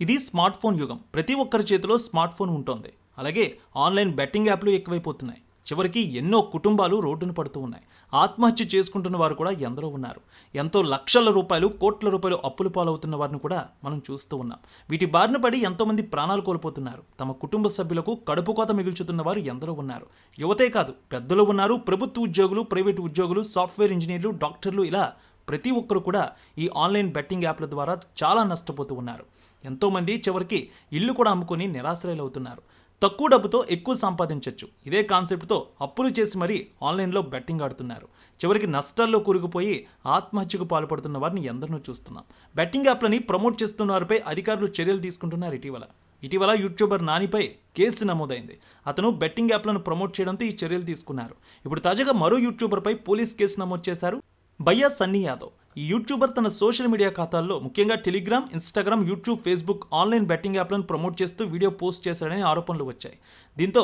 ఇది smart phone యుగం. ప్రతి ఒక్కరి చేతిలో స్మార్ట్ ఫోన్ ఉంటుంది. అలాగే ఆన్లైన్ బెట్టింగ్ యాప్లు ఎక్కువైపోతున్నాయి. చివరికి ఎన్నో కుటుంబాలు రోడ్డున పడుతూ ఉన్నాయి. ఆత్మహత్య చేసుకుంటున్న వారు కూడా ఎందరో ఉన్నారు. ఎంతో లక్షల రూపాయలు కోట్ల రూపాయలు అప్పులు పాలవుతున్న వారిని కూడా మనం చూస్తూ ఉన్నాం. వీటి బారిన పడి ఎంతోమంది ప్రాణాలు కోల్పోతున్నారు. తమ కుటుంబ సభ్యులకు కడుపు కోత మిగుల్చుతున్న వారు ఎందరో ఉన్నారు. యువతే కాదు పెద్దలు ఉన్నారు. ప్రభుత్వ ఉద్యోగులు ప్రైవేటు ఉద్యోగులు సాఫ్ట్వేర్ ఇంజనీర్లు డాక్టర్లు ఇలా ప్రతి ఒక్కరు కూడా ఈ ఆన్లైన్ బెట్టింగ్ యాప్ల ద్వారా చాలా నష్టపోతూ ఉన్నారు. ఎంతోమంది చివరికి ఇల్లు కూడా అమ్ముకొని నిరాశ్రయాలు అవుతున్నారు తక్కువ డబ్బుతో ఎక్కువ సంపాదించవచ్చు ఇదే కాన్సెప్ట్తో అప్పులు చేసి మరీ ఆన్లైన్లో బెట్టింగ్ ఆడుతున్నారు. చివరికి నష్టాల్లో కూరుకుపోయి ఆత్మహత్యకు పాల్పడుతున్న వారిని ఎందరినో చూస్తున్నాం. బెట్టింగ్ యాప్లని ప్రమోట్ చేస్తున్న వారిపై అధికారులు చర్యలు తీసుకుంటున్నారు ఇటీవల. ఇటీవల యూట్యూబర్ నానిపై కేసు నమోదైంది. అతను బెట్టింగ్ యాప్లను ప్రమోట్ చేయడంతో ఈ చర్యలు తీసుకున్నారు. ఇప్పుడు తాజాగా మరో యూట్యూబర్పై పోలీస్ కేసు నమోదు చేశారు. భయ్యా సన్నీ యాదవ్. ఈ యూట్యూబర్ తన సోషల్ మీడియా ఖాతాల్లో ముఖ్యంగా Telegram Instagram YouTube Facebook online betting యాప్లను ప్రమోట్ చేస్తూ వీడియో పోస్ట్ చేశాడని ఆరోపణలు వచ్చాయి. దీంతో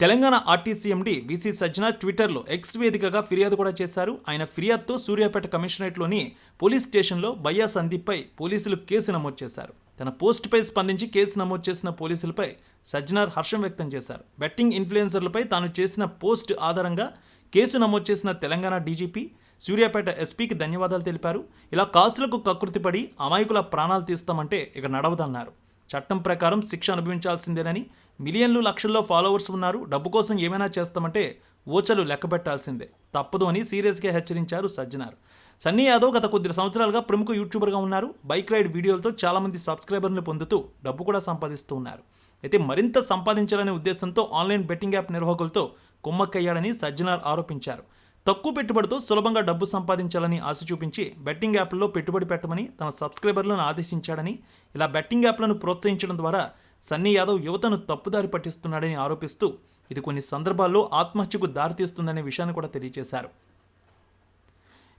తెలంగాణ ఆర్టీసీ ఎండీ వీసీ సజ్జన ట్విట్టర్లో ఎక్స్ వేదికగా ఫిర్యాదు కూడా చేశారు. ఆయన ఫిర్యాదుతో సూర్యాపేట కమిషనరేట్లోని పోలీస్ స్టేషన్లో బయ్యా సందీప్పై పోలీసులు కేసు నమోదు చేశారు. తన పోస్టుపై స్పందించి కేసు నమోదు చేసిన పోలీసులపై సజ్జనార్ హర్షం వ్యక్తం చేశారు. బెట్టింగ్ ఇన్ఫ్లుయెన్సర్లపై తాను చేసిన పోస్ట్ ఆధారంగా కేసు నమోదు చేసిన తెలంగాణ డీజీపీ సూర్యాపేట ఎస్పీకి ధన్యవాదాలు తెలిపారు. ఇలా కాసులకు కకృతిపడి అమాయకుల ప్రాణాలు తీస్తామంటే ఇక నడవదన్నారు. చట్టం ప్రకారం శిక్ష అనుభవించాల్సిందేనని మిలియన్లు లక్షల్లో ఫాలోవర్స్ ఉన్నారు. డబ్బు కోసం ఏమైనా చేస్తామంటే ఓచలు లెక్కబెట్టాల్సిందే తప్పదు అని సీరియస్గా హెచ్చరించారు సజ్జనార్. సన్నీ యాదవ్ గత కొద్ది సంవత్సరాలుగా ప్రముఖ యూట్యూబర్గా ఉన్నారు. బైక్ రైడ్ వీడియోలతో చాలామంది సబ్స్క్రైబర్ని పొందుతూ డబ్బు కూడా సంపాదిస్తూ ఉన్నారు. అయితే మరింత సంపాదించాలనే ఉద్దేశంతో ఆన్లైన్ బెట్టింగ్ యాప్ నిర్వాహకులతో కుమ్మక్కయ్యాడని సజ్జనార్ ఆరోపించారు. తక్కువ పెట్టుబడితో సులభంగా డబ్బు సంపాదించాలని ఆశ చూపించి బెట్టింగ్ యాప్లలో పెట్టుబడి పెట్టమని తన సబ్స్క్రైబర్లను ఆదేశించాడని ఇలా బెట్టింగ్ యాప్లను ప్రోత్సహించడం ద్వారా సన్నీ యాదవ్ యువతను తప్పుదారి పట్టిస్తున్నాడని ఆరోపిస్తూ ఇది కొన్ని సందర్భాల్లో ఆత్మహత్యకు దారితీస్తుందనే విషయాన్ని కూడా తెలియజేశారు.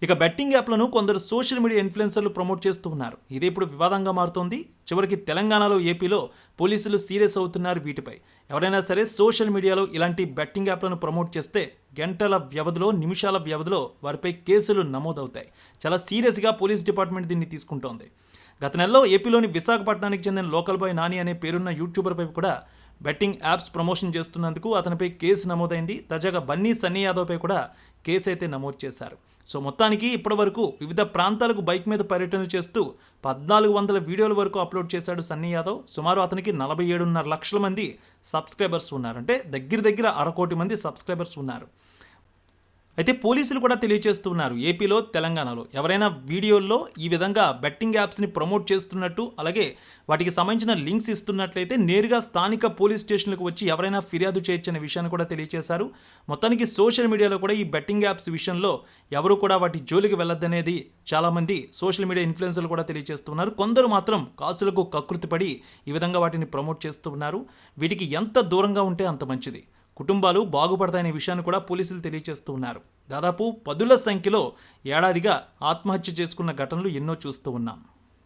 ఇక బెట్టింగ్ యాప్లను కొందరు సోషల్ మీడియా ఇన్ఫ్లుయెన్సర్లు ప్రమోట్ చేస్తూ ఉన్నారు. ఇదే ఇప్పుడు వివాదంగా మారుతోంది. చివరికి తెలంగాణలో ఏపీలో పోలీసులు సీరియస్ అవుతున్నారు వీటిపై. ఎవరైనా సరే సోషల్ మీడియాలో ఇలాంటి బెట్టింగ్ యాప్లను ప్రమోట్ చేస్తే గంటల వ్యవధిలో నిమిషాల వ్యవధిలో వారిపై కేసులు నమోదవుతాయి. చాలా సీరియస్గా పోలీస్ డిపార్ట్మెంట్ దీన్ని తీసుకుంటోంది. గత నెలలో ఏపీలోని విశాఖపట్నానికి చెందిన లోకల్ బాయ్ నాని అనే పేరున్న యూట్యూబర్పై కూడా బెట్టింగ్ యాప్స్ ప్రమోషన్ చేస్తున్నందుకు అతనిపై కేసు నమోదైంది. తాజాగా బన్నీ సన్నీ యాదవ్పై కూడా కేసు అయితే నమోదు చేశారు. సో మొత్తానికి ఇప్పటివరకు వివిధ ప్రాంతాలకు బైక్ మీద పర్యటనలు చేస్తూ పద్నాలుగు వందల వీడియోల వరకు అప్లోడ్ చేశాడు సన్నీ యాదవ్. సుమారు అతనికి నలభై ఏడున్నర లక్షల మంది సబ్స్క్రైబర్స్ ఉన్నారు. అంటే దగ్గర దగ్గర అరకోటి మంది సబ్స్క్రైబర్స్ ఉన్నారు. అయితే పోలీసులు కూడా తెలియజేస్తున్నారు ఏపీలో తెలంగాణలో. ఎవరైనా వీడియోల్లో ఈ విధంగా బెట్టింగ్ యాప్స్ని ప్రమోట్ చేస్తున్నట్టు అలాగే వాటికి సంబంధించిన లింక్స్ ఇస్తున్నట్లయితే నేరుగా స్థానిక పోలీస్ స్టేషన్లకు వచ్చి ఎవరైనా ఫిర్యాదు చేయొచ్చనే విషయాన్ని కూడా తెలియజేశారు మొత్తానికి సోషల్ మీడియాలో కూడా ఈ బెట్టింగ్ యాప్స్ విషయంలో ఎవరు కూడా వాటి జోలికి వెళ్ళొద్దనేది చాలామంది సోషల్ మీడియా ఇన్ఫ్లుయెన్సర్లు కూడా తెలియజేస్తున్నారు కొందరు మాత్రం కాసులకు కకృతిపడి ఈ విధంగా వాటిని ప్రమోట్ చేస్తున్నారు. వీటికి ఎంత దూరంగా ఉంటే అంత మంచిది. కుటుంబాలు బాగుపడతాయనే విషయాన్ని కూడా పోలీసులు తెలియజేస్తూ ఉన్నారు. దాదాపు పదుల సంఖ్యలో ఏడాదిగా ఆత్మహత్య చేసుకున్న ఘటనలు ఎన్నో చూస్తూ ఉన్నాం.